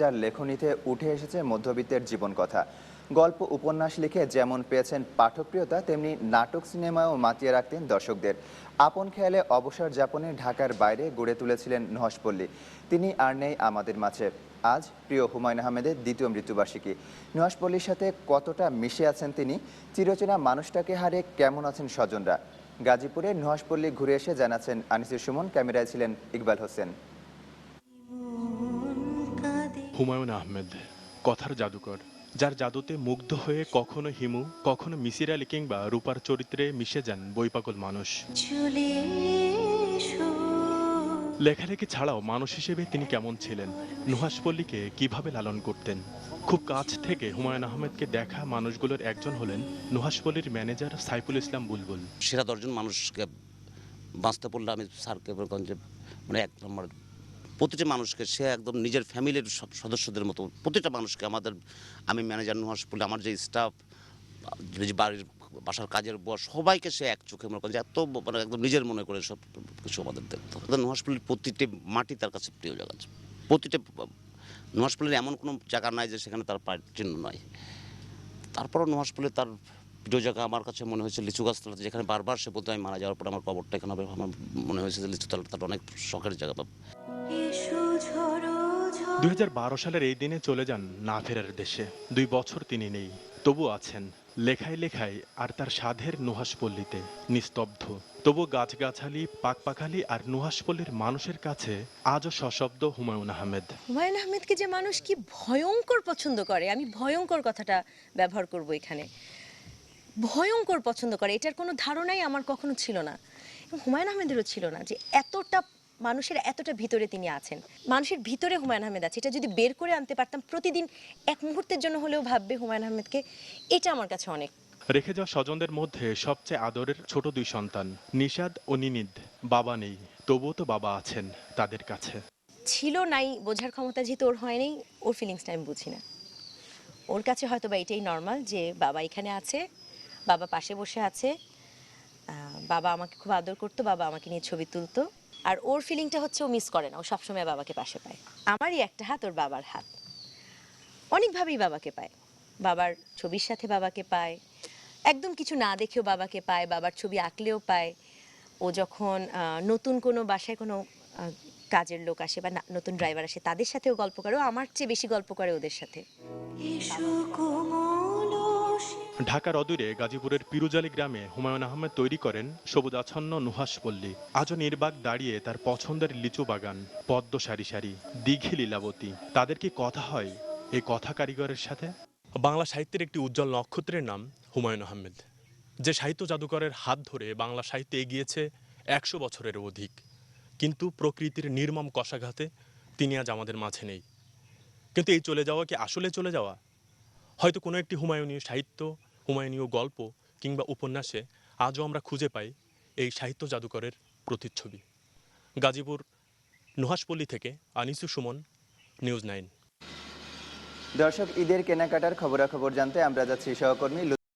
যার লেখনীতে উঠে এসেছে মধ্যবিত্তের জীবন কথা গল্প, উপন্যাস লিখে যেমন পেয়েছেন পাঠকপ্রিয়তা, তেমনি নাটক, সিনেমাও মাতিয়ে রাখতেন দর্শকদের। আপন খেয়ালে অবসর যাপনে ঢাকার বাইরে গড়ে তুলেছিলেন নহসপল্লী তিনি আর নেই আমাদের মাঝে। আজ প্রিয় হুমায়ুন আহমেদের দ্বিতীয় মৃত্যুবার্ষিকী। নহসপল্লীর সাথে কতটা মিশে আছেন তিনি? চিরচেনা মানুষটাকে হারে কেমন আছেন স্বজনরা? গাজীপুরে নহসপল্লী ঘুরে এসে জানাচ্ছেন আনিসুর সুমন, ক্যামেরায় ছিলেন ইকবাল হোসেন। হুমায়ুন আহমেদ কথার জাদুকর যার জাদুতে মুগ্ধ হয়ে কখনো হিমু কখনো মিসির আলী কিংবা রূপার চরিত্রে মিশে যান বইপাগল মানুষ। লেখালেখি ছাড়াও মানুষ হিসেবে তিনি কেমন ছিলেন? নুহাসপল্লীকে কীভাবে লালন করতেন? খুব কাছ থেকে হুমায়ুন আহমেদকে দেখা মানুষগুলোর একজন হলেন নুহাসপল্লীর ম্যানেজার সাইফুল ইসলাম বুলবুল। সেরা দশজন মানুষকে বাঁচতে পড়লে আমি স্যারকে মানে এক নম্বর প্রতিটা মানুষকে, সে একদম নিজের ফ্যামিলির সদস্যদের মতো, প্রতিটা মানুষকে আমাদের, আমি ম্যানেজার নুহাস বলে আমার যে স্টাফ বাড়ির, বাসার কাজের বস সবাইকে সে এক চোখে মনে করে এত মানে একদম নিজের মনে করে সব কিছু আমাদের দেখতো নুহাসপল্লির প্রতিটি মাটি তার কাছে প্রিয় জায়গা প্রতিটা নুহাসপল্লির এমন কোনো জায়গা নাই যে সেখানে তার পায়ের চিহ্ন নয় তারপরও নুহাসপল্লি তার প্রিয় জায়গা আমার কাছে মনে হয়েছে লিচু গাছতলা যেখানে বারবার সে বলতো, আমি মারা যাওয়ার পর আমার কবরটা এখানে হবে। আমার মনে হয়েছে যে লিচু তার অনেক শখের জায়গা দু হাজার বারো সালের এই দিনে চলে যান না ফেরার দেশে। দুই বছর তিনি নেই। তবু আছেন। লেখায় লেখায় আর তার সাধের নুহাসপল্লীতে নিস্তব্ধ। তবু গাছগাছালি পাকপাখালি আর নুহাসপল্লীর মানুষের কাছে আজও সশব্দ হুমায়ুন আহমেদ। হুমায়ুন আহমেদকে যে মানুষ কি ভয়ঙ্কর পছন্দ করে আমি ভয়ঙ্কর কথাটা ব্যবহার করব এখানে। ভয়ঙ্কর পছন্দ করে এটার কোনো ধারণাই আমার কখনো ছিল না। এবং হুমায়ুন আহমেদেরও ছিল না যে এতটা মানুষের এতটা ভিতরে তিনি আছেন। মানুষের ভিতরে হুমায়ুন আহমেদ আছে। এটা যদি বের করে আনতে পারতাম প্রতিদিন এক মুহূর্তের জন্য হলেও ভাববে হুমায়ুন আহমেদকে। এটা আমার কাছে অনেক। রেখে যাওয়া স্বজনদের মধ্যে সবচেয়ে আদরের ছোট দুই সন্তান নিষাদ ও নিনিদ। বাবা নেই তবুও তো বাবা আছেন তাদের কাছে। ছিল নাই বোঝার ক্ষমতা যেহেতু ওর হয়নি ওর ফিলিংসটা আমি বুঝি না। ওর কাছে হয়তো বা এটাই নর্মাল যে বাবা এখানে আছে বাবা পাশে বসে আছে বাবা আমাকে খুব আদর করতো বাবা আমাকে নিয়ে ছবি তুলতো। আর ওর ফিলিংটা হচ্ছে ও মিস করে না, ও সবসময় বাবাকে পাশে পায়। আমারই একটা হাত, ওর বাবার হাত। অনেকভাবেই বাবাকে পায়। বাবার ছবির সাথে বাবাকে পায়। একদম কিছু না দেখেও বাবাকে পায়, বাবার ছবি আঁকলেও পায়। ও যখন নতুন কোনো বাসায় কোনো কাজের লোক আসে বা নতুন ড্রাইভার আসে, তাদের সাথেও গল্প করে। আমার চেয়ে বেশি গল্প করে ওদের সাথে। ঢাকার অদূরে গাজীপুরের পিরুজালি গ্রামে হুমায়ুন আহমেদ তৈরি করেন সবুজ সবুজাচ্ছন্ন নুহাসপল্লী আজও নির্বাক দাঁড়িয়ে তার পছন্দের লিচু বাগান, পদ্ম সারি সারি, দীঘি লীলাবতী। তাদের কি কথা হয় এই কথা কারিগরের সাথে? বাংলা সাহিত্যের একটি উজ্জ্বল নক্ষত্রের নাম হুমায়ুন আহমেদ। যে সাহিত্য জাদুকরের হাত ধরে বাংলা সাহিত্যে এগিয়েছে একশো বছরের অধিক। কিন্তু প্রকৃতির নির্মম কষাঘাতে তিনি আজ আমাদের মাঝে নেই। কিন্তু এই চলে যাওয়া কি আসলে চলে যাওয়া? হয়তো কোনো একটি হুমায়ুনীয় সাহিত্য, হুমায়ুনীয় গল্প কিংবা উপন্যাসে আজও আমরা খুঁজে পাই এই সাহিত্য জাদুকরের প্রতিচ্ছবি। গাজীপুর নুহাসপল্লী থেকে আনিসু সুমন, নিউজ নাইন। দর্শক, ঈদের কেনাকাটার খবরাখবর জানতে আমরা যাচ্ছি সহকর্মী